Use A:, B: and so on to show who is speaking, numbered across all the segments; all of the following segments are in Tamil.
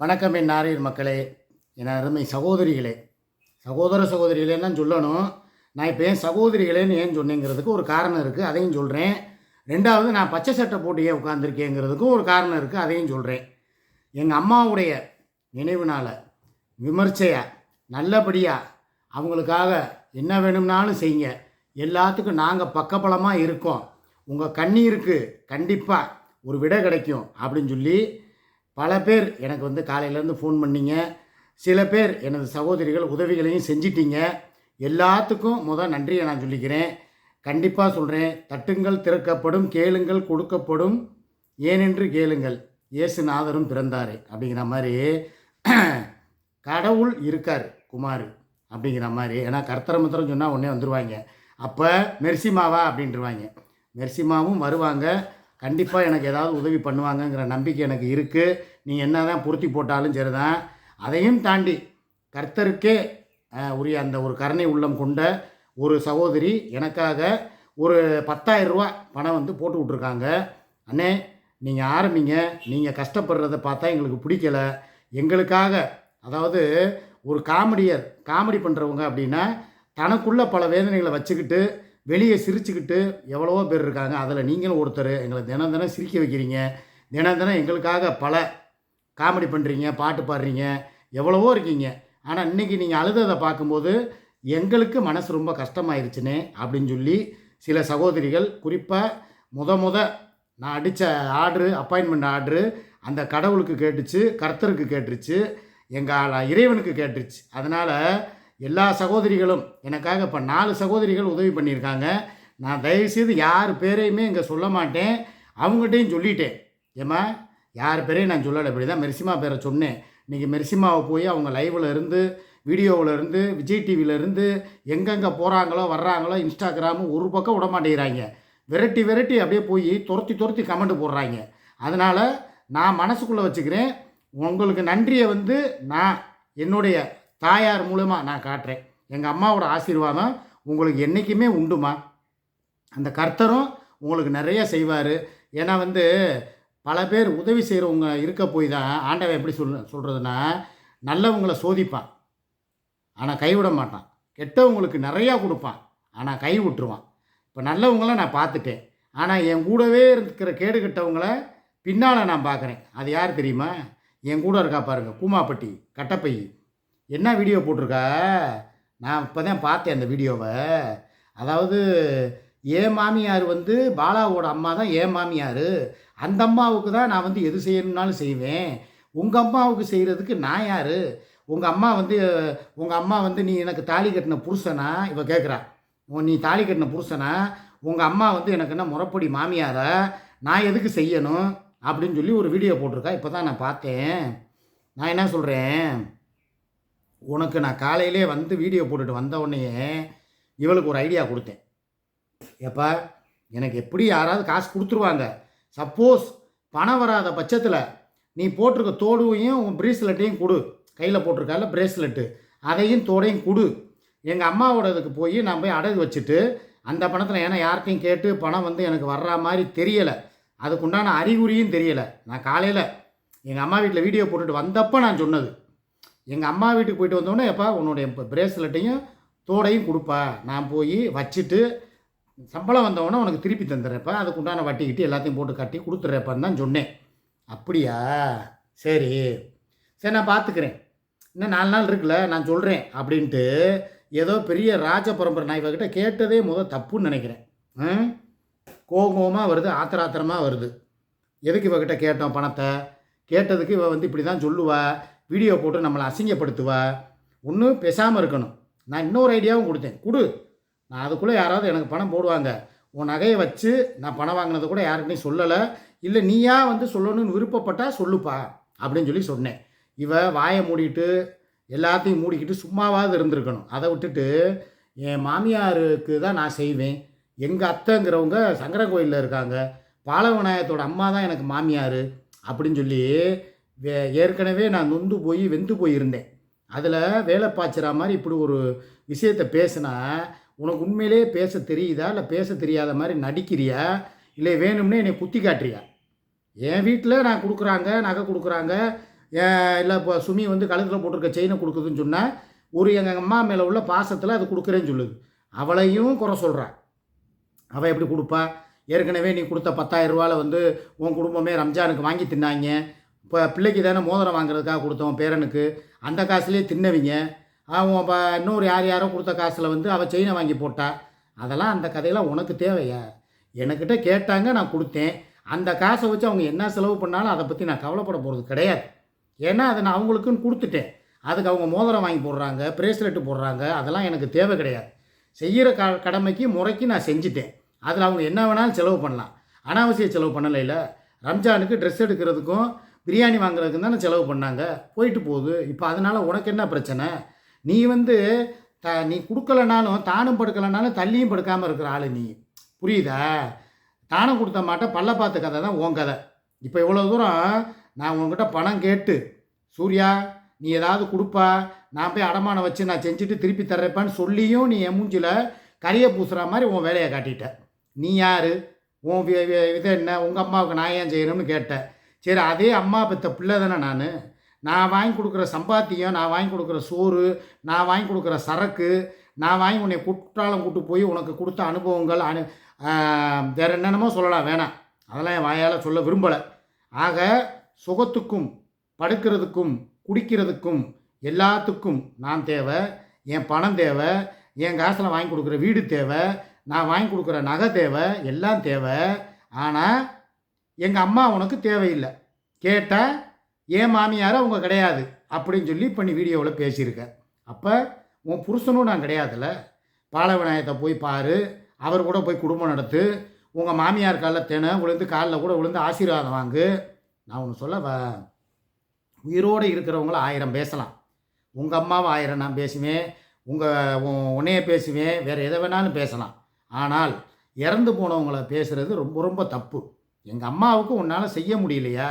A: வணக்கம் என் நாரியர் மக்களே என் அருமை சகோதரிகளே. சகோதர சகோதரிகளேன்னு தான் சொல்லணும். நான் இப்போ ஏன் சகோதரிகளேன்னு ஏன் சொன்னேங்கிறதுக்கு ஒரு காரணம் இருக்குது அதையும் சொல்கிறேன் ரெண்டாவது நான் பச்சை சட்டை போட்டு ஏன் உட்காந்துருக்கேங்கிறதுக்கும் ஒரு காரணம் இருக்குது அதையும் சொல்கிறேன் எங்கள் அம்மாவுடைய நினைவு நாளை விமர்சையாக நல்லபடியாக அவங்களுக்காக என்ன வேணும்னாலும் செய்யுங்க. எல்லாத்துக்கும் நாங்கள் பக்கபலமாக இருக்கோம். உங்கள் கண்ணீருக்கு கண்டிப்பாக ஒரு விடை கிடைக்கும் அப்படின்னு சொல்லி பல பேர் எனக்கு வந்து காலையிலேருந்து ஃபோன் பண்ணிங்க. சில பேர் எனது சகோதரிகள் உதவிகளையும் செஞ்சிட்டிங்க. எல்லாத்துக்கும் முதல் நன்றியை நான் சொல்லிக்கிறேன். கண்டிப்பாக சொல்கிறேன் தட்டுங்கள் திறக்கப்படும் கேளுங்கள் கொடுக்கப்படும். ஏனென்று கேளுங்கள். இயேசுநாதரும் பிறந்தார் அப்படிங்கிற மாதிரி. கடவுள் இருக்கார் குமார் அப்படிங்கிற மாதிரி. ஏன்னா கர்த்தர மந்திரம் சொன்னால் உடனே வந்துடுவாங்க அப்போ மெர்சிமாவா அப்படின்ட்டுருவாங்க மெர்சிமாவும் வருவாங்க. கண்டிப்பாக எனக்கு ஏதாவது உதவி பண்ணுவாங்கங்கிற நம்பிக்கை எனக்கு இருக்குது நீங்கள் என்ன தான் பொருத்தி போட்டாலும் சரி தான் அதையும் தாண்டி கர்த்தருக்கே உரிய அந்த ஒரு கருணை உள்ளம் கொண்ட ஒரு சகோதரி எனக்காக ஒரு 10000 ரூபா பணம் வந்து போட்டு விட்ருக்காங்க அண்ணே நீங்கள் ஆரம்பிங்க. நீங்கள் கஷ்டப்படுறத பார்த்தா எங்களுக்கு பிடிக்கல. எங்களுக்காக அதாவது ஒரு காமெடியர் காமெடி பண்ணுறவங்க அப்படின்னா தனக்குள்ளே பல வேதனைகளை வச்சுக்கிட்டு வெளியே சிரிச்சுக்கிட்டு எவ்வளவோ பேர் இருக்காங்க. அதில் நீங்களும் ஒருத்தர் எங்களை தினம் தினம் சிரிக்க வைக்கிறீங்க. தினம் தினம் எங்களுக்காக பல காமெடி பண்ணுறீங்க பாட்டு பாடுறீங்க எவ்வளவோ இருக்கீங்க. ஆனால் இன்றைக்கி நீங்கள் அழுததை பார்க்கும்போது எங்களுக்கு மனசு ரொம்ப கஷ்டமாயிருச்சுனே அப்படின்னு சொல்லி சில சகோதரிகள் குறிப்பாக முத முத நான் அடித்த ஆர்டரு அப்பாயின்மெண்ட் ஆர்டரு அந்த கடவுளுக்கு கேட்டுச்சு கர்த்தருக்கு கேட்டுருச்சு எங்கள் இறைவனுக்கு கேட்டுருச்சு. அதனால் எல்லா சகோதரிகளும் எனக்காக இப்போ நாலு சகோதரிகள் உதவி பண்ணியிருக்காங்க. நான் தயவுசெய்து யார் பேரையுமே இங்கே சொல்ல மாட்டேன். அவங்ககிட்டையும் சொல்லிட்டேன். ஏம்மா யார் பேரையும் நான் சொல்லலை இப்படி தான் மெர்சிமா பேரை சொன்னேன். இன்றைக்கி மெர்சிமாவை போய் அவங்க லைவில் இருந்து வீடியோவில் இருந்து விஜய் டிவியிலேருந்து எங்கெங்கே போகிறாங்களோ வர்றாங்களோ இன்ஸ்டாகிராமு ஒரு பக்கம் விட மாட்டேங்கிறாங்க. விரட்டி விரட்டி அப்படியே போய் துரத்தி துரத்தி கமெண்ட் போடுறாங்க. அதனால் நான் மனசுக்குள்ளே வச்சுக்கிறேன் உங்களுக்கு நன்றியை வந்து நான் என்னுடைய தாயார் மூலமாக நான் காட்டுறேன். எங்கள் அம்மாவோட ஆசீர்வாதம் உங்களுக்கு என்றைக்குமே உண்டுமா? அந்த கர்த்தரும் உங்களுக்கு நிறைய செய்வார். ஏன்னா வந்து பல பேர் உதவி செய்கிறவங்க இருக்க போய் தான் ஆண்டவன் எப்படி சொல் சொல்கிறதுனா நல்லவங்களை சோதிப்பான். ஆனால் கைவிட மாட்டான். கெட்டவங்களுக்கு நிறையா கொடுப்பான். ஆனால் கை விட்டுருவான். இப்போ நல்லவங்கள நான் பார்த்துட்டேன். ஆனால் என் கூடவே இருக்கிற கேடு கெட்டவங்கள பின்னால் நான் பார்க்குறேன். அது யார் தெரியுமா? என் கூட இருக்கா பாருங்கள் கூமாப்பட்டி கட்டப்பை. என்ன வீடியோ போட்டிருக்கா? நான் இப்போ தான் பார்த்தேன் அந்த வீடியோவை. அதாவது ஏ மாமியார் வந்து பாலாவோட அம்மா தான் ஏ மாமியார்? அந்த அம்மாவுக்கு தான் நான் வந்து எது செய்யணும்னாலும் செய்வேன். உங்கள் அம்மாவுக்கு செய்கிறதுக்கு நான் யார்? உங்கள் அம்மா வந்து உங்கள் அம்மா வந்து நீ எனக்கு தாலி கட்டின புருஷனா? இவ கேட்குறா உன் நீ தாலி கட்டின புருஷனா? உங்கள் அம்மா வந்து எனக்கு என்ன முறப்படி மாமியாரா? நான் எதுக்கு செய்யணும்? அப்படின்னு சொல்லி ஒரு வீடியோ போட்டிருக்கா. இப்போ தான் நான் பார்த்தேன். நான் என்ன சொல்கிறேன் உனக்கு நான் காலையிலே வந்து வீடியோ போட்டுட்டு வந்த உடனேயே இவளுக்கு ஒரு ஐடியா கொடுத்தேன். ஏப்பா எனக்கு எப்படி யாராவது காசு கொடுத்துருவாங்க? சப்போஸ் பணம் வராத பட்சத்தில் நீ போட்டிருக்க தோடுவையும் உன் பிரேஸ்லெட்டையும் கொடு. கையில் போட்டிருக்கால பிரேஸ்லெட்டு அதையும் தோடையும் கொடு. எங்கள் அம்மாவோட இதுக்கு போய் நான் போய் அடகு வச்சுட்டு அந்த பணத்தில் ஏன்னா யார்கிட்டையும் கேட்டு பணம் வந்து எனக்கு வர்ற மாதிரி தெரியலை. அதுக்குண்டான அறிகுறியும் தெரியலை. நான் காலையில் எங்கள் அம்மா வீட்டில் வீடியோ போட்டுட்டு வந்தப்போ நான் சொன்னது. எங்கள் அம்மா வீட்டுக்கு போயிட்டு வந்தோடனே எப்பா உன்னுடைய பிரேஸ்லெட்டையும் தோடையும் கொடுப்பா. நான் போய் வச்சுட்டு சம்பளம் வந்தவொடனே உனக்கு திருப்பி தந்துடுறேப்பா அதுக்கு உண்டான வட்டி கிட்டி எல்லாத்தையும் போட்டு கட்டி கொடுத்துட்றேப்பான்னு தான் சொன்னேன். அப்படியா? சரி. சரி நான் பார்த்துக்கிறேன். இன்னும் நாலு நாள் இருக்குல்ல நான் சொல்கிறேன் அப்படின்ட்டு ஏதோ பெரிய ராஜ பரம்பரை நான் இவகிட்ட கேட்டதே முதல் தப்புன்னு நினைக்கிறேன். கோபமாக வருது ஆத்திர ஆத்திரமாக வருது. எதுக்கு இவகிட்ட கேட்டோம் பணத்தை? கேட்டதுக்கு இவ வந்து இப்படி தான் சொல்லுவா. வீடியோ போட்டு நம்மளை அசிங்கப்படுத்துவா. ஒன்றும் பேசாமல் இருக்கணும். நான் இன்னொரு ஐடியாவும் கொடுத்தேன். கொடு. நான் அதுக்குள்ளே யாராவது எனக்கு பணம் போடுவாங்க. உன் நகையை வச்சு நான் பணம் வாங்கினது கூட யாருக்கிட்டையும் சொல்லலை. இல்லை நீயா வந்து சொல்லணும்னு விருப்பப்பட்டால் சொல்லுப்பா அப்படின்னு சொல்லி சொன்னேன். இவ வாயை மூடிட்டு எல்லாத்தையும் மூடிக்கிட்டு சும்மாவாவது இருந்திருக்கணும். அதை விட்டுட்டு என் மாமியாருக்கு தான் நான் செய்வேன். எங்கள் அத்தைங்கிறவங்க சங்கர கோயிலில் இருக்காங்க. பாலவிநாயகத்தோட அம்மா தான் எனக்கு மாமியார் அப்படின்னு சொல்லி வே- ஏற்கனவே நான் நொந்து போய் வெந்து போயிருந்தேன். அதில் வேலை பாய்ச்சுற மாதிரி இப்படி ஒரு விஷயத்தை பேசினா உனக்கு உண்மையிலே பேச தெரியுதா? இல்லை பேச தெரியாத மாதிரி நடிக்கிறியா? இல்லை வேணும்னே என்னை குத்தி காட்டுறியா? என் வீட்டில் நான் கொடுக்குறாங்க நகை கொடுக்குறாங்க. இல்லை இப்போ சுமி வந்து கழுத்தில் போட்டிருக்க செயினை கொடுக்குதுன்னு சொன்னால் ஒரு எங்கள் அம்மா மேலே உள்ள பாசத்தில் அது கொடுக்குறேன்னு சொல்லுது. அவளையும் குறை சொல்கிறான் அவள் எப்படி கொடுப்பா? ஏற்கனவே நீ கொடுத்த பத்தாயிரம் ரூபாவில் வந்து உன் குடும்பமே ரம்ஜானுக்கு வாங்கி தின்னாங்க. இப்போ பிள்ளைக்கு தானே மோதிரம் வாங்குறதுக்காக கொடுத்தோம் பேரனுக்கு. அந்த காசுலேயே தின்னவிங்க. அவன் இப்போ இன்னொரு யார் யாரோ கொடுத்த காசில் வந்து அவள் செயினை வாங்கி போட்டா. அதெல்லாம் அந்த கதையெல்லாம் உனக்கு தேவையா? என்கிட்ட கேட்டாங்க நான் கொடுத்தேன். அந்த காசை வச்சு அவங்க என்ன செலவு பண்ணாலும் அதை பற்றி நான் கவலைப்பட போகிறது கிடையாது. ஏன்னா அதை நான் அவங்களுக்குன்னு கொடுத்துட்டேன். அதுக்கு அவங்க மோதிரம் வாங்கி போடுறாங்க பிரேஸ்லெட்டு போடுறாங்க அதெல்லாம் எனக்கு தேவை கிடையாது. செய்கிற க கடமைக்கு முறைக்கு நான் செஞ்சுட்டேன். அதில் அவங்க என்ன வேணாலும் செலவு பண்ணலாம். அனாவசிய செலவு பண்ணலை இல்லை. ரம்ஜானுக்கு ட்ரெஸ் எடுக்கிறதுக்கும் பிரியாணி வாங்குறதுக்கும் தானே செலவு பண்ணாங்க. போயிட்டு போகுது. இப்போ அதனால் உனக்கு என்ன பிரச்சனை? நீ வந்து த நீ கொடுக்கலனாலும் தானும் படுக்கலைனாலும் தள்ளியும் படுக்காமல் இருக்கிற ஆள் நீ. புரியுதா? தானம் கொடுத்த மாட்டேன் பல்ல பார்த்த கதை தான் உன் கதை. இப்போ இவ்வளோ தூரம் நான் உங்ககிட்ட பணம் கேட்டு சூர்யா நீ ஏதாவது கொடுப்பா நான் போய் அடமானம் வச்சு நான் செஞ்சுட்டு திருப்பி தர்றப்பான்னு சொல்லியும் நீ என் மூஞ்சில் கரையை பூசுகிற மாதிரி உன் வேலையை காட்டிட்ட. நீ யார்? உன் வி- இது என்ன? உங்கள் அம்மாவுக்கு நான் ஏன் செய்யணும்னு கேட்டேன் சரி அதே அம்மா பெற்ற பிள்ளை தானே நான். நான் வாங்கி கொடுக்குற சம்பாத்தியம் நான் வாங்கி கொடுக்குற சோறு நான் வாங்கி கொடுக்குற சரக்கு நான் வாங்கி உன்னை குற்றாலம் கூட்டு போய் உனக்கு கொடுத்த அனுபவங்கள் அனு வேறு என்னென்னமோ சொல்லலாம். வேணாம். அதெல்லாம் என் வாயால் சொல்ல விரும்பலை. ஆக சுகத்துக்கும் படுக்கிறதுக்கும் குடிக்கிறதுக்கும் எல்லாத்துக்கும் நான் தேவை. என் பணம் தேவை. என் காசில் வாங்கி கொடுக்குற வீடு தேவை. நான் வாங்கி கொடுக்குற நகை தேவை. எல்லாம் தேவை. ஆனால் எங்கள் அம்மா உனக்கு தேவையில்லை. கேட்டால் என் மாமியார் அவங்க கிடையாது? அப்படின்னு சொல்லி இப்போ நீ வீடியோவில் பேசியிருக்க. அப்போ உன் புருஷனும் நான் கிடையாதுல்ல பாலவிநாயகத்தை போய் பாரு. அவர் கூட போய் குடும்பம் நடத்து. உங்கள் மாமியார் காலில் தினை விழுந்து காலில் கூட விழுந்து ஆசீர்வாதம் வாங்கு. நான் ஒன்று சொல்ல வ உயிரோடு இருக்கிறவங்கள ஆயிரம் பேசலாம். உங்கள் அம்மாவை ஆயிரம் நான் பேசுவேன். உங்கள் உன்னைய பேசுவேன். வேறு எதை வேணாலும் பேசலாம். ஆனால் இறந்து போனவங்கள பேசுகிறது ரொம்ப ரொம்ப தப்பு. எங்கள் அம்மாவுக்கு உன்னால் செய்ய முடியலையா?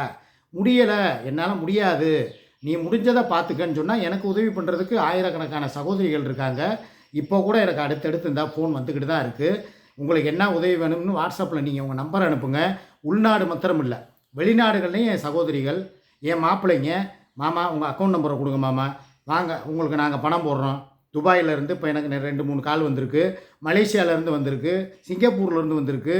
A: முடியலை என்னால் முடியாது. நீ முடிஞ்சதை பார்த்துக்கன்னு சொன்னால் எனக்கு உதவி பண்ணுறதுக்கு ஆயிரக்கணக்கான சகோதரிகள் இருக்காங்க. இப்போ கூட எனக்கு அடுத்தடுத்து இந்த ஃபோன் வந்துக்கிட்டு தான் இருக்குது உங்களுக்கு என்ன உதவி வேணும்னு வாட்ஸ்அப்பில் நீங்கள் உங்கள் நம்பர் அனுப்புங்க. உள்நாடு மாத்திரம் இல்லை வெளிநாடுகள்லையும் என் சகோதரிகள் என் மாப்பிள்ளைங்க மாமா உங்கள் அக்கௌண்ட் நம்பரை கொடுங்க மாமா. வாங்க உங்களுக்கு நாங்கள் பணம் போடுறோம். துபாயிலேருந்து இப்போ எனக்கு ரெண்டு மூணு கால் வந்திருக்கு. மலேசியாவிலேருந்து வந்திருக்கு. சிங்கப்பூர்லேருந்து வந்திருக்கு.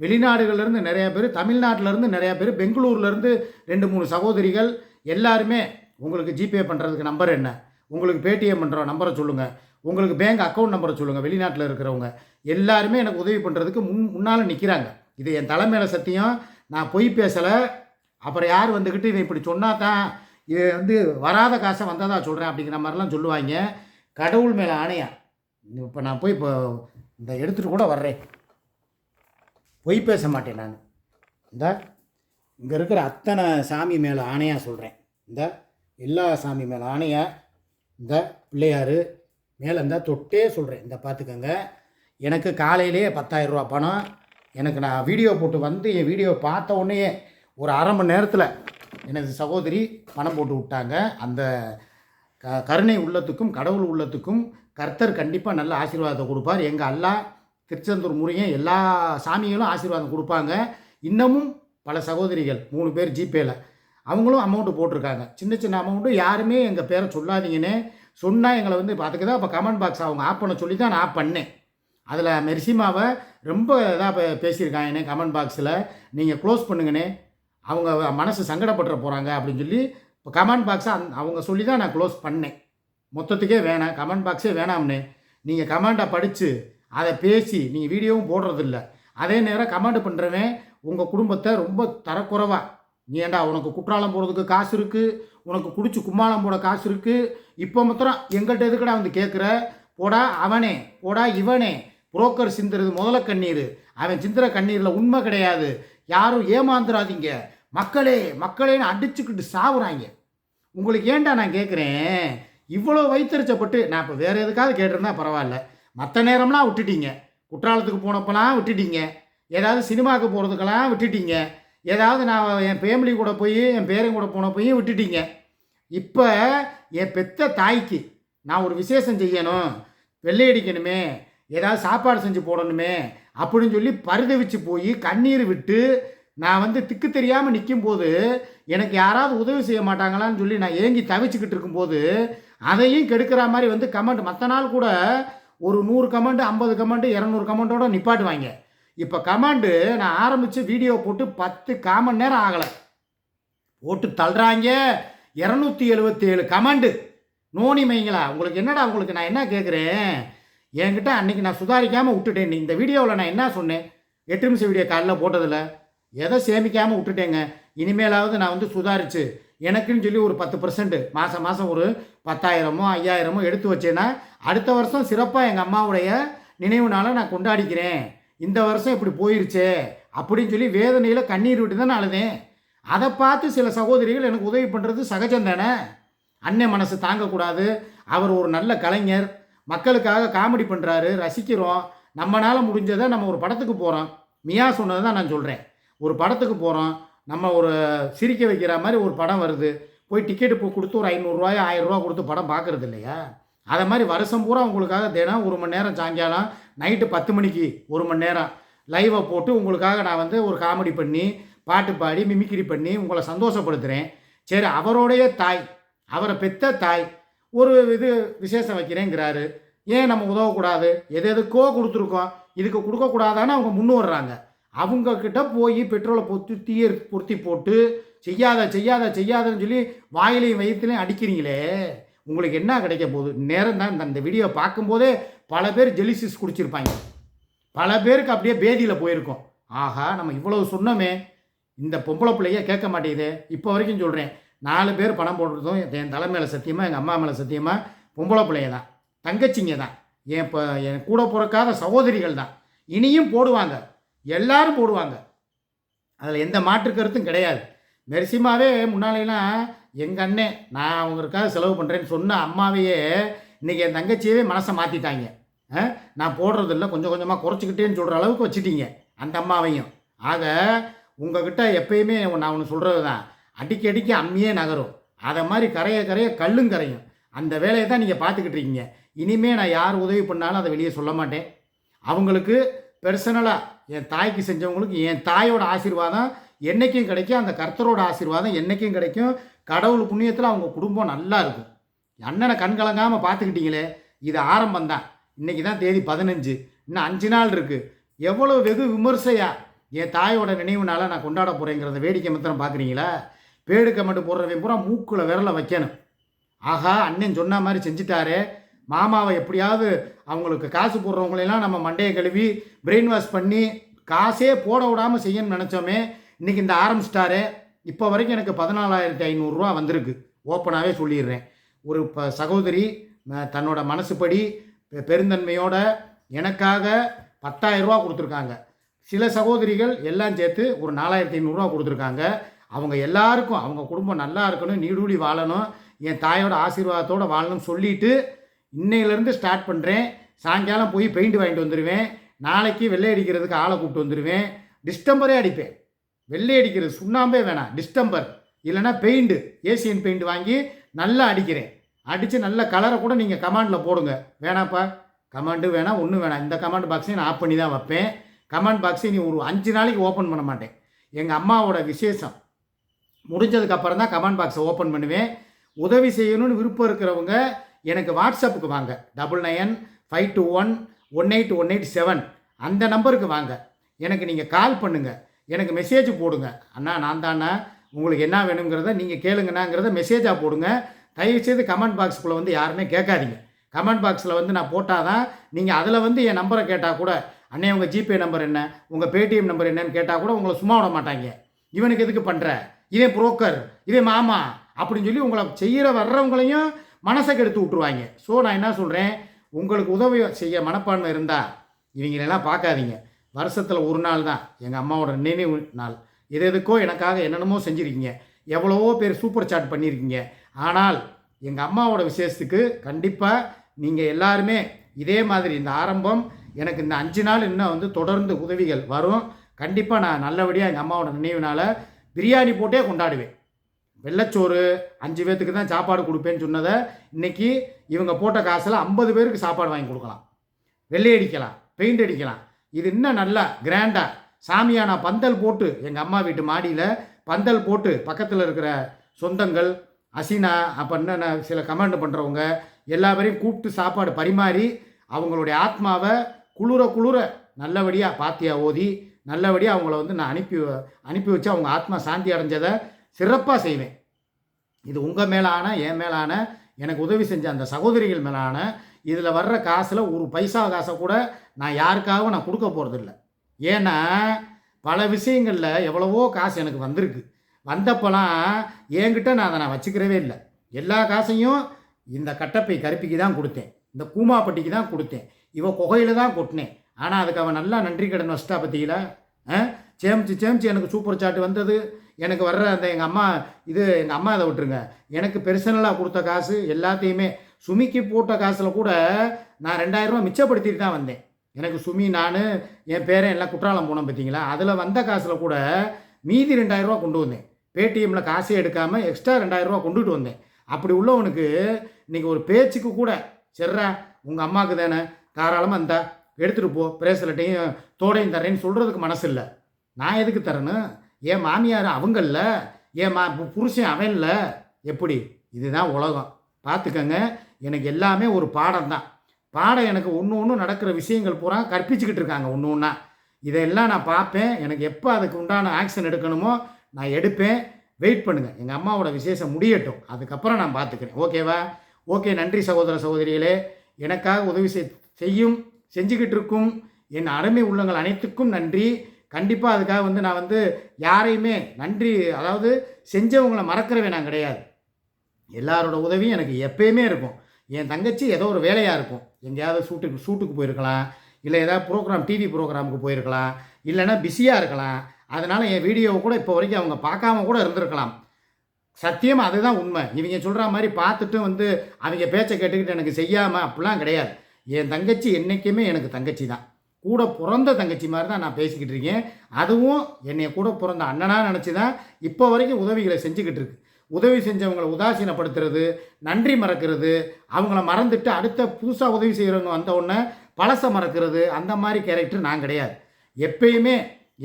A: வெளிநாடுகள்லேருந்து நிறையா பேர் தமிழ்நாட்டிலேருந்து நிறையா பேர் பெங்களூர்லேருந்து ரெண்டு மூணு சகோதரிகள் எல்லாருமே உங்களுக்கு ஜிபே பண்ணுறதுக்கு நம்பர் என்ன? உங்களுக்கு பேடிஎம் பண்ணுற நம்பரை சொல்லுங்கள் உங்களுக்கு பேங்க் அக்கௌண்ட் நம்பரை சொல்லுங்கள் வெளிநாட்டில் இருக்கிறவங்க. எல்லாருமே எனக்கு உதவி பண்ணுறதுக்கு முன் முன்னால் நிற்கிறாங்க இது என் தலைமையில சத்தியம். நான் பொய் பேசலை. அப்புறம் யார் வந்துக்கிட்டு இதை இப்படி சொன்னா தான் இது வந்து வராத காசை வந்ததா சொல்கிறேன் அப்படிங்கிற மாதிரிலாம் சொல்லுவாங்க. கடவுள் மேலே ஆணையா. இப்போ நான் போய் இப்போ இந்த எடுத்துகிட்டு கூட வர்றேன். பொய் பேச மாட்டேன் நான். இந்த இங்கே இருக்கிற அத்தனை சாமி மேலே ஆணையாக சொல்கிறேன் இந்த எல்லா சாமி மேலே ஆணையாக இந்த பிள்ளையார் மேலே இருந்தால் தொட்டே சொல்கிறேன் இந்த பார்த்துக்கோங்க எனக்கு காலையிலே பத்தாயிரரூபா பணம். எனக்கு நான் வீடியோ போட்டு வந்து என் வீடியோ பார்த்த உடனே ஒரு அரை மணி நேரத்தில் எனது சகோதரி பணம் போட்டு விட்டாங்க. அந்த க கருணை உள்ளத்துக்கும் கடவுள் உள்ளத்துக்கும் கர்த்தர் கண்டிப்பாக நல்ல ஆசீர்வாதத்தை கொடுப்பார். எங்கள் அல்லா திருச்செந்தூர் முருகன் எல்லா சாமிகளும் ஆசீர்வாதம் கொடுப்பாங்க. இன்னமும் பல சகோதரிகள் மூணு பேர் ஜிபேயில் அவங்களும் அமௌண்ட்டு போட்டிருக்காங்க. சின்ன சின்ன அமௌண்ட்டு யாருமே எங்கள் பேரை சொல்லாதீங்கன்னு சொன்னால் எங்களை வந்து இப்போ அதுக்கு தான் இப்போ கமெண்ட் பாக்ஸ் அவங்க ஆப் பண்ண சொல்லி தான் நான் ஆப் பண்ணேன். அதில் மெர்சிமாவை ரொம்ப இதாக பேசியிருக்காங்கண்ணே கமெண்ட் பாக்ஸில் நீங்கள் க்ளோஸ் பண்ணுங்கண்ணே. அவங்க மனசு சங்கடப்பட்டுற போகிறாங்க அப்படின்னு சொல்லி இப்போ கமெண்ட் பாக்ஸை அந் அவங்க சொல்லி தான் நான் க்ளோஸ் பண்ணேன். மொத்தத்துக்கே வேணாம். கமெண்ட் பாக்ஸே வேணாம்னே. நீங்கள் கமெண்ட்டை படித்து அதை பேசி நீங்கள் வீடியோவும் போடுறதில்ல. அதே நேரம் கமெண்ட் பண்ணுறவன் உங்கள் குடும்பத்தை ரொம்ப தரக்குறைவாக நீ ஏன்டா உனக்கு குற்றாலம் போகிறதுக்கு காசு இருக்குது உனக்கு குடிச்சு கும்மாளம் போட காசு இருக்குது இப்போ மாத்திரம் எங்கள்கிட்ட எதுக்குடா வந்து கேட்குற போடா அவனே போடா இவனே. புரோக்கர் சிந்துறது முதல கண்ணீர். அவன் சிந்துற கண்ணீரில் உண்மை கிடையாது. யாரும் ஏமாந்துடாதீங்க மக்களே மக்களேன்னு அடிச்சுக்கிட்டு சாவுறாங்க. உங்களுக்கு ஏன்டா நான் கேட்குறேன் இவ்வளோ வைத்தறிச்சப்பட்டு நான் இப்போ வேறு எதுக்காவது கேட்டிருந்தா பரவாயில்ல. மற்ற நேரம்லாம் விட்டுட்டீங்க. குற்றாலத்துக்கு போனப்பெல்லாம் விட்டுட்டீங்க. ஏதாவது சினிமாவுக்கு போகிறதுக்கெல்லாம் விட்டுட்டீங்க. ஏதாவது நான் என் ஃபேமிலி கூட போய் என் பேரன் கூட போனப்பையும் விட்டுட்டீங்க. இப்போ என் பெத்த தாய்க்கு நான் ஒரு விசேஷம் செய்யணும். வெள்ளை அடிக்கணுமே. ஏதாவது சாப்பாடு செஞ்சு போடணுமே. அப்படின்னு சொல்லி பரிதவிச்சு போய் கண்ணீர் விட்டு நான் வந்து திக்கு தெரியாமல் நிற்கும்போது எனக்கு யாராவது உதவி செய்ய மாட்டாங்களான்னு சொல்லி நான் ஏங்கி தவிச்சுக்கிட்டு இருக்கும்போது அதையும் கெடுக்கிற மாதிரி வந்து கமெண்ட் மற்ற நாள் கூட ஒரு நூறு கமெண்ட் ஐம்பது கமெண்ட் இரநூறு கமெண்ட்டோட நிப்பாட்டுவாங்க. இப்போ கமெண்டு நான் ஆரம்பித்து வீடியோ போட்டு பத்து காமன் நேரம் ஆகலை. போட்டு தள்ளுறாங்க. இரநூத்தி எழுபத்தி ஏழு கமெண்டு நோனி மைங்களா உங்களுக்கு என்னடா உங்களுக்கு நான் என்ன கேட்குறேன் என்கிட்ட அன்னைக்கு நான் சுதாரிக்காமல் விட்டுட்டேன். இந்த வீடியோவில் நான் என்ன சொன்னேன்? எட்டு நிமிஷம் வீடியோ காலைல போட்டதில்ல எதை சேமிக்காமல் விட்டுட்டேங்க? இனிமேலாவது நான் வந்து சுதாரிச்சு எனக்குன்னு சொல்லி ஒரு பத்து பர்சன்ட் மாதம் மாதம் ஒரு பத்தாயிரமோ ஐயாயிரமோ எடுத்து வச்சேன்னா அடுத்த வருஷம் சிறப்பாக எங்கள் அம்மாவுடைய நினைவு நாளை நான் கொண்டாடிக்கிறேன். இந்த வருஷம் இப்படி போயிருச்சே அப்படின்னு சொல்லி வேதனையில் கண்ணீர் விட்டு தான் அழுதேன். அதை பார்த்து சில சகோதரிகள் எனக்கு உதவி பண்ணுறது சகஜம் தானே? அண்ணன் மனசு தாங்கக்கூடாது. அவர் ஒரு நல்ல கலைஞர். மக்களுக்காக காமெடி பண்ணுறாரு ரசிக்கிறோம். நம்மளால் முடிஞ்சதை நம்ம ஒரு படத்துக்கு போகிறோம் மியா சொன்னதை தான் நான் சொல்கிறேன் ஒரு படத்துக்கு போகிறோம் நம்ம ஒரு சிரிக்க வைக்கிற மாதிரி ஒரு படம் வருது. போய் டிக்கெட்டு போய் கொடுத்து ஒரு ஐநூறுரூவாயோ ஆயிரரூவா கொடுத்து படம் பார்க்குறது இல்லையா? அதை மாதிரி வருஷம் பூரா உங்களுக்காக தினம் ஒரு மணி நேரம் சாயங்காலம் நைட்டு பத்து மணிக்கு ஒரு மணி நேரம் லைவை போட்டு உங்களுக்காக நான் வந்து ஒரு காமெடி பண்ணி பாட்டு பாடி மிமிக்ரி பண்ணி உங்களை சந்தோஷப்படுத்துகிறேன் சரி அவருடைய தாய் அவரை பெத்த தாய் ஒரு இது விசேஷம் வைக்கிறேங்கிறாரு. ஏன் நம்ம உதவக்கூடாது? எது எதுக்கோ கொடுத்துருக்கோம். இதுக்கு கொடுக்கக்கூடாதான்னு அவங்க முன்னு அவங்கக்கிட்ட அவங்க கிட்ட போய் பெட்ரோலை பொத்து தீய பொருத்தி போட்டு செய்யாத செய்யாத செய்யாதன்னு சொல்லி வாயிலையும் வயிற்றுலையும் அடிக்கிறீங்களே. உங்களுக்கு என்ன கிடைக்க போகுது? நேரம் தான். இந்த- வீடியோ பார்க்கும்போதே பல பேர் ஜெலிசிஸ் குடிச்சிருப்பாங்க. பல பேருக்கு அப்படியே பேதியில் போயிருக்கோம். ஆகா நம்ம இவ்வளவு சொன்னோமே. இந்த பொம்பளை பிள்ளைய கேட்க மாட்டேங்குது. இப்போ வரைக்கும் சொல்கிறேன் நாலு பேர் பணம் போடுறதும் என் தலை மேலே சத்தியமாக எங்கள் அம்மா மேலே சத்தியமாக பொம்பளை பிள்ளைய தான். தங்கச்சிங்க தான். என் இப்போ என் கூட பிறக்காத சகோதரிகள் தான். இனியும் போடுவாங்க. எல்லாரும் போடுவாங்க. அதில் எந்த மாற்று கருத்தும் கிடையாது. மெர்சிமாவே முன்னாலேலாம் எங்கள் அண்ணன் நான் அவங்களுக்காக செலவு பண்ணுறேன்னு சொன்ன அம்மாவையே இன்றைக்கி என் தங்கச்சியவே மனசை மாற்றிட்டாங்க நான் போடுறதில்ல கொஞ்சம் கொஞ்சமாக குறைச்சிக்கிட்டேன்னு சொல்கிற அளவுக்கு வச்சுட்டீங்க அந்த அம்மாவையும். ஆக உங்ககிட்ட எப்பயுமே நான் ஒன்று சொல்கிறது தான் அடிக்கி அடிக்கி அம்மியே நகரும். அதை மாதிரி கரைய கரைய கல்லும் கரையும். அந்த வேலையை தான் நீங்கள் பார்த்துக்கிட்டு இருக்கீங்க. இனிமேல் நான் யார் உதவி பண்ணாலும் அதை வெளியே சொல்ல மாட்டேன். அவங்களுக்கு பர்சனலாக என் தாய்க்கு செஞ்சவங்களுக்கு என் தாயோட ஆசீர்வாதம் என்றைக்கும் கிடைக்கும் அந்த கர்த்தரோட ஆசீர்வாதம் என்றைக்கும் கிடைக்கும். கடவுள் புண்ணியத்தில் அவங்க குடும்பம் நல்லா இருக்கும். அண்ணனை கண் கலங்காமல் பார்த்துக்கிட்டீங்களே இது ஆரம்பம் தான் இன்றைக்கி தான் தேதி பதினஞ்சு. இன்னும் அஞ்சு நாள் இருக்குது எவ்வளோ வெகு விமர்சையாக என் தாயோட நினைவுனால நான் கொண்டாட போகிறேங்கிறத வேடிக்கை மாத்திரம் பார்க்குறீங்களா பேடு கமெண்ட் போடுறவன் பூரா மூக்கில் விரலை வைக்கணும். ஆஹா அண்ணன் சொன்ன மாதிரி செஞ்சுட்டாரே. மாமாவை எப்படியாவது அவங்களுக்கு காசு போடுறவங்களெல்லாம் நம்ம மண்டையை கழுவி பிரெயின் வாஷ் பண்ணி காசே போட விடாமல் செய்யணும்னு நினச்சோமே இன்றைக்கி இந்த ஆரம்பிச்சிட்டாரு இப்போ வரைக்கும் எனக்கு பதினாலாயிரத்தி ஐநூறுரூவா வந்திருக்கு. ஓப்பனாகவே சொல்லிடுறேன். ஒரு ப சகோதரி தன்னோட மனசுப்படி பெ- பெருந்தன்மையோட எனக்காக பத்தாயிரரூவா கொடுத்துருக்காங்க. சில சகோதரிகள் எல்லாம் சேர்த்து ஒரு நாலாயிரத்தி ஐநூறுரூவா கொடுத்துருக்காங்க. அவங்க எல்லாருக்கும் அவங்க குடும்பம் நல்லா இருக்கணும் நீடூடி வாழணும் என் தாயோட ஆசீர்வாதத்தோடு வாழணும்னு சொல்லிட்டு இன்னையிலேருந்து ஸ்டார்ட் பண்ணுறேன் சாயங்காலம் போய் பெயிண்ட் வாங்கிட்டு வந்துடுவேன் நாளைக்கு வெள்ளை அடிக்கிறதுக்கு ஆளை கூப்பிட்டு வந்துடுவேன் டிஸ்டம்பரே அடிப்பேன். வெள்ளை அடிக்கிறது சுண்ணாம்பே வேணாம். டிஸ்டம்பர் இல்லைன்னா பெயிண்ட்டு ஏசியன் பெயிண்ட் வாங்கி நல்லா அடிக்கிறேன். அடித்து நல்ல கலரை கூட நீங்கள் கமாண்டில் போடுங்க. வேணாப்பா கமாண்டு வேணாம் ஒன்றும் வேணாம். இந்த கமாண்ட் பாக்ஸையும் நான் ஆஃப் பண்ணி தான் வைப்பேன். கமாண்ட் பாக்ஸை நீ ஒரு அஞ்சு நாளைக்கு ஓப்பன் பண்ண மாட்டேன். எங்கள் அம்மாவோட விசேஷம். முடிஞ்சதுக்கப்புறம் தான் கமெண்ட் பாக்ஸை ஓப்பன் பண்ணுவேன். உதவி செய்யணும்னு விருப்பம் இருக்கிறவங்க எனக்கு வாட்ஸ்அப்புக்கு வாங்க. Double nine five two one one eight one eight seven அந்த நம்பருக்கு வாங்க. எனக்கு நீங்கள் கால் பண்ணுங்கள் எனக்கு மெசேஜ் போடுங்க. அண்ணா நான் தானே உங்களுக்கு என்ன வேணுங்கிறத நீங்கள் கேளுங்கண்ணாங்கிறத மெசேஜாக போடுங்க. தயவுசெய்து கமெண்ட் பாக்ஸ்க்குள்ளே வந்து யாருமே கேட்காதீங்க. கமெண்ட் பாக்ஸில் வந்து நான் போட்டால் தான் நீங்கள் அதில் வந்து என் நம்பரை கேட்டால் கூட அண்ணே உங்கள் ஜிபே நம்பர் என்ன? உங்கள் பேடிஎம் நம்பர் என்னன்னு கேட்டால் கூட உங்களை சும்மா விட மாட்டாங்க. இவனுக்கு எதுக்கு பண்ணுற இதே புரோக்கர் இதே மாமா அப்படின்னு சொல்லி உங்களை செய்கிற வர்றவங்களையும் மனசை கெடுத்து விட்ருவாங்க ஸோ நான் என்ன சொல்கிறேன் உங்களுக்கு உதவி செய்ய மனப்பான்மை இருந்தால் இவங்களெல்லாம் பார்க்காதீங்க. வருஷத்தில் ஒரு நாள் தான். எங்கள் அம்மாவோட நினைவு நாள். எது எதுக்கோ எனக்காக என்னென்னமோ செஞ்சுருக்கீங்க. எவ்வளவோ பேர் சூப்பர் சாட் பண்ணியிருக்கீங்க ஆனால் எங்கள் அம்மாவோட விசேஷத்துக்கு கண்டிப்பாக நீங்கள் எல்லாருமே இதே மாதிரி இந்த ஆரம்பம் எனக்கு இந்த அஞ்சு நாள் இன்னும் வந்து தொடர்ந்து உதவிகள் வரும். கண்டிப்பாக நான் நல்லபடியாக எங்கள் அம்மாவோட நினைவுனால் பிரியாணி போட்டே கொண்டாடுவேன். வெள்ளச்சோறு அஞ்சு பேர்த்துக்கு தான் சாப்பாடு கொடுப்பேன்னு சொன்னதை இன்றைக்கி இவங்க போட்ட காசில் ஐம்பது பேருக்கு சாப்பாடு வாங்கி கொடுக்கலாம். வெள்ளை அடிக்கலாம் பெயிண்ட் அடிக்கலாம். இது இன்னும் நல்லா கிராண்டாக சாமியாக நான் பந்தல் போட்டு எங்கள் அம்மா வீட்டு மாடியில் பந்தல் போட்டு பக்கத்தில் இருக்கிற சொந்தங்கள் அசினா அப்போ என்னென்ன சில கமெண்ட் பண்ணுறவங்க எல்லா பேரையும் கூப்பிட்டு சாப்பாடு பரிமாறி அவங்களுடைய ஆத்மாவை குளிர குளிர நல்லபடியாக பாத்தியா ஓதி நல்லபடியாக அவங்கள வந்து நான் அனுப்பி அனுப்பி வச்சு அவங்க ஆத்மா சாந்தி அடைஞ்சதை சிறப்பாக செய்வேன். இது உங்கள் மேலான என் மேலான எனக்கு உதவி செஞ்ச அந்த சகோதரிகள் மேலான இதில் வர்ற காசில் ஒரு பைசா காசை கூட நான் யாருக்காகவும் நான் கொடுக்க போகிறதில்ல ஏன்னா பல விஷயங்களில் எவ்வளவோ காசு எனக்கு வந்திருக்கு. வந்தப்போலாம் என்கிட்ட நான் அதை நான் வச்சுக்கிறவே இல்லை. எல்லா காசையும் இந்த கட்டப்பை கருப்பிக்கு தான் கொடுத்தேன். இந்த கூமாப்பட்டிக்கு தான் கொடுத்தேன். இவன் குகையில் தான் கொட்டினேன். ஆனால் அதுக்கு அவன் நல்லா நன்றி கடன் வச்சிட்டா பற்றியில சேமிச்சு சேமிச்சு எனக்கு சூப்பர் சாட் வந்தது. எனக்கு வர்ற அந்த எங்கள் அம்மா இது எங்கள் அம்மா அதை விட்டுருங்க. எனக்கு பெர்சனலாக கொடுத்த காசு எல்லாத்தையுமே சுமிக்கு போட்ட காசில் கூட நான் ரெண்டாயிரரூவா மிச்சப்படுத்திட்டு தான் வந்தேன். எனக்கு சுமி நான் என் பேரன் எல்லாம் குற்றாலம் போனோம் பார்த்தீங்களா? அதில் வந்த காசில் கூட மீதி ரெண்டாயிரரூவா கொண்டு வந்தேன். பேடிஎம்மில் காசே எடுக்காமல் எக்ஸ்ட்ரா ரெண்டாயிரரூவா கொண்டுட்டு வந்தேன். அப்படி உள்ளவனுக்கு இன்றைக்கி ஒரு பேச்சுக்கு கூட சரிடா உங்கள் அம்மாவுக்கு தானே தாராளமாக இந்தா எடுத்துகிட்டு போ பிரேசலட்டையும் தோடையும் தரேன்னு சொல்கிறதுக்கு மனசு இல்லை நான் எதுக்கு தரேன்னு என் மாமியார் அவங்கள்ல என் மா பு- புருஷன் இல்லை எப்படி? இதுதான் உலகம். பார்த்துக்கங்க எனக்கு எல்லாமே ஒரு பாடம் தான். பாடம் எனக்கு ஒன்று ஒன்று நடக்கிற விஷயங்கள் பூரா கற்பிச்சுக்கிட்டு இருக்காங்க ஒன்று ஒன்றா இதெல்லாம் நான் பார்ப்பேன். எனக்கு எப்போ அதுக்கு உண்டான ஆக்ஷன் எடுக்கணுமோ நான் எடுப்பேன். வெயிட் பண்ணுங்கள் எங்கள் அம்மாவோட விசேஷம் முடியட்டும். அதுக்கப்புறம் நான் பார்த்துக்கிறேன். ஓகேவா ஓகே நன்றி சகோதர சகோதரிகளே. எனக்காக உதவி செய்யும் செஞ்சுக்கிட்டு இருக்கும். என் அருமை உள்ளங்கள் அனைத்துக்கும் நன்றி. கண்டிப்பாக அதுக்காக வந்து நான் வந்து யாரையுமே நன்றி அதாவது செஞ்சவங்களை மறக்கிறவே நான் கிடையாது. எல்லாரோட உதவியும் எனக்கு எப்பயுமே இருக்கும். என் தங்கச்சி ஏதோ ஒரு வேலையாக இருக்கும். எங்கேயாவது ஷூட்டுக்கு ஷூட்டுக்கு போயிருக்கலாம். இல்லை ஏதாவது ப்ரோக்ராம் டிவி ப்ரோக்ராமுக்கு போயிருக்கலாம். இல்லைன்னா பிஸியாக இருக்கலாம். அதனால் என் வீடியோவை கூட இப்போ வரைக்கும் அவங்க பார்க்காம கூட இருந்திருக்கலாம். சத்தியம் அதுதான் உண்மை. இவங்க சொல்கிற மாதிரி பார்த்துட்டு வந்து அவங்க பேச்சை கேட்டுக்கிட்டு எனக்கு செய்யாமல் அப்படிலாம் கிடையாது. என் தங்கச்சி என்றைக்குமே எனக்கு தங்கச்சி தான். கூட பிறந்த தங்கச்சி மாதிரி தான் நான் பேசிக்கிட்டு இருக்கேன். அதுவும் என்னை கூட பிறந்த அண்ணனாக நினச்சி தான் இப்போ வரைக்கும் உதவிகளை செஞ்சுக்கிட்டு இருக்கு. உதவி செஞ்சவங்களை உதாசீனப்படுத்துறது நன்றி மறக்கிறது அவங்கள மறந்துட்டு அடுத்த புதுசாக உதவி செய்கிறவங்க வந்த உடனே பழசை மறக்கிறது அந்த மாதிரி கேரக்டர் நான் கிடையாது. எப்பயுமே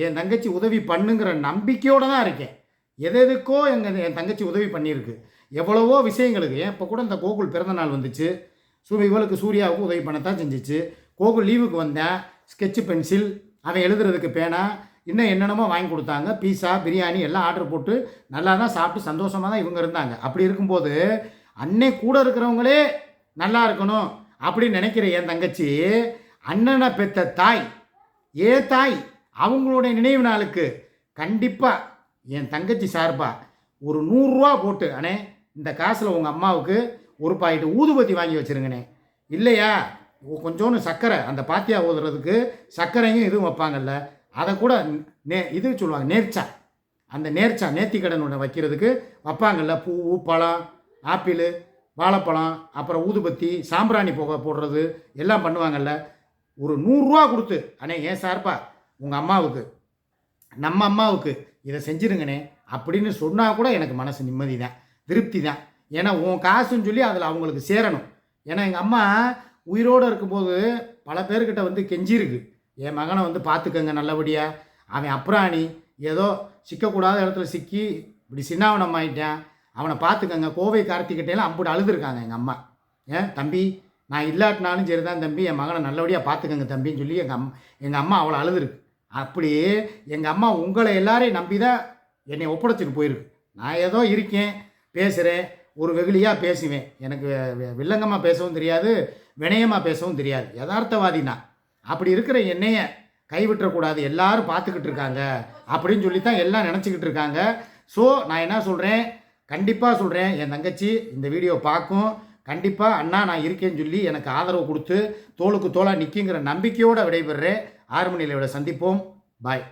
A: என் தங்கச்சி உதவி பண்ணுங்கிற நம்பிக்கையோடு தான் இருக்கேன். எது எதுக்கோ எங்கள் என் தங்கச்சி உதவி பண்ணியிருக்கு. எவ்வளவோ விஷயங்களுக்கு ஏன் இப்போ கூட இந்த கோகுல் பிறந்த நாள் வந்துச்சு. சூ இவளுக்கு சூர்யாவுக்கு உதவி பண்ணத்தான் செஞ்சுச்சு. கோகுல் லீவுக்கு வந்தேன். ஸ்கெட்சு பென்சில் அவன் எழுதுறதுக்கு பேனா இன்னும் என்னென்னமோ வாங்கி கொடுத்தாங்க. பீஸா பிரியாணி எல்லாம் ஆர்டர் போட்டு நல்லா தான் சாப்பிட்டு சந்தோஷமாக தான் இவங்க இருந்தாங்க. அப்படி இருக்கும்போது அன்னை கூட இருக்கிறவங்களே நல்லா இருக்கணும் அப்படின்னு நினைக்கிற என் தங்கச்சி அண்ணனை பெத்த தாய் ஏ தாய் அவங்களுடைய நினைவு நாளுக்கு கண்டிப்பாக என் தங்கச்சி சார்பா ஒரு நூறுரூவா போட்டு அண்ணே இந்த காசில் உங்கள் அம்மாவுக்கு ஒரு பாக்கெட்டு ஊதுபத்தி வாங்கி வச்சிருங்கண்ணே. இல்லையா? கொஞ்சோண்டு சர்க்கரை அந்த பாத்தியா ஊதுறதுக்கு சர்க்கரையும் இதுவும் வைப்பாங்கல்ல. அதை கூட நே இது சொல்லுவாங்க நேர்ச்சா. அந்த நேர்ச்சா நேர்த்திக்கடன் ஒன்று வைக்கிறதுக்கு வைப்பாங்கல்ல பூ பழம் ஆப்பிள் வாழைப்பழம் அப்புறம் ஊதுபத்தி சாம்பிராணி புகை போடுறது எல்லாம் பண்ணுவாங்கல்ல. ஒரு நூறுரூவா கொடுத்து அண்ணே ஏன் சார்பா உங்கள் அம்மாவுக்கு நம்ம அம்மாவுக்கு இதை செஞ்சிருங்கண்ணே அப்படின்னு சொன்னால் கூட எனக்கு மனசு நிம்மதி தான் திருப்தி தான் ஏன்னா உன் காசுன்னு சொல்லி அதில் அவங்களுக்கு சேரணும். ஏன்னா எங்கள் அம்மா உயிரோடு இருக்கும்போது பல பேர்கிட்ட வந்து கெஞ்சிருக்கு. என் மகனை வந்து பார்த்துக்கங்க நல்லபடியாக அவன் அப்புறாணி ஏதோ சிக்கக்கூடாத இடத்துல சிக்கி இப்படி சின்னாவனம் ஆகிட்டேன் அவனை பார்த்துக்கங்க. கோவை கார்த்திகிட்டையெல்லாம் அம்புட்டு அழுதுருக்காங்க எங்கள் அம்மா. ஏன் தம்பி? நான் இல்லாட்டினாலும் சரி தான் தம்பி. என் மகனை நல்லபடியாக பார்த்துக்கங்க தம்பின்னு சொல்லி எங்கள் அம்மா எங்கள் அம்மா அவ்வளோ அழுதுருக்கு. அப்படி எங்கள் அம்மா உங்களை எல்லாரையும் நம்பி தான் என்னை ஒப்படைச்சிட்டு போயிருக்கு. நான் ஏதோ இருக்கேன் பேசுகிறேன் ஒரு வெகுளியாக பேசுவேன். எனக்கு வில்லங்கம்மா வில்லங்கமாக பேசவும் தெரியாது. வினயமாக பேசவும் தெரியாது. யதார்த்தவாதி நான் அப்படி இருக்கிற என்னைய கைவிட்டுறக்கூடாது எல்லாரும் பார்த்துக்கிட்டு இருக்காங்க. அப்படின்னு சொல்லி தான் எல்லாம் நினச்சிக்கிட்டு இருக்காங்க. ஸோ நான் என்ன சொல்கிறேன் கண்டிப்பாக சொல்கிறேன் என் தங்கச்சி இந்த வீடியோ பார்க்கும். கண்டிப்பாக அண்ணா நான் இருக்கேன்னு சொல்லி எனக்கு ஆதரவு கொடுத்து தோளுக்கு தோளாக நிற்குங்கிற நம்பிக்கையோடு விடைபெறுறேன் ஆறு மணியில் விட சந்திப்போம். பாய்.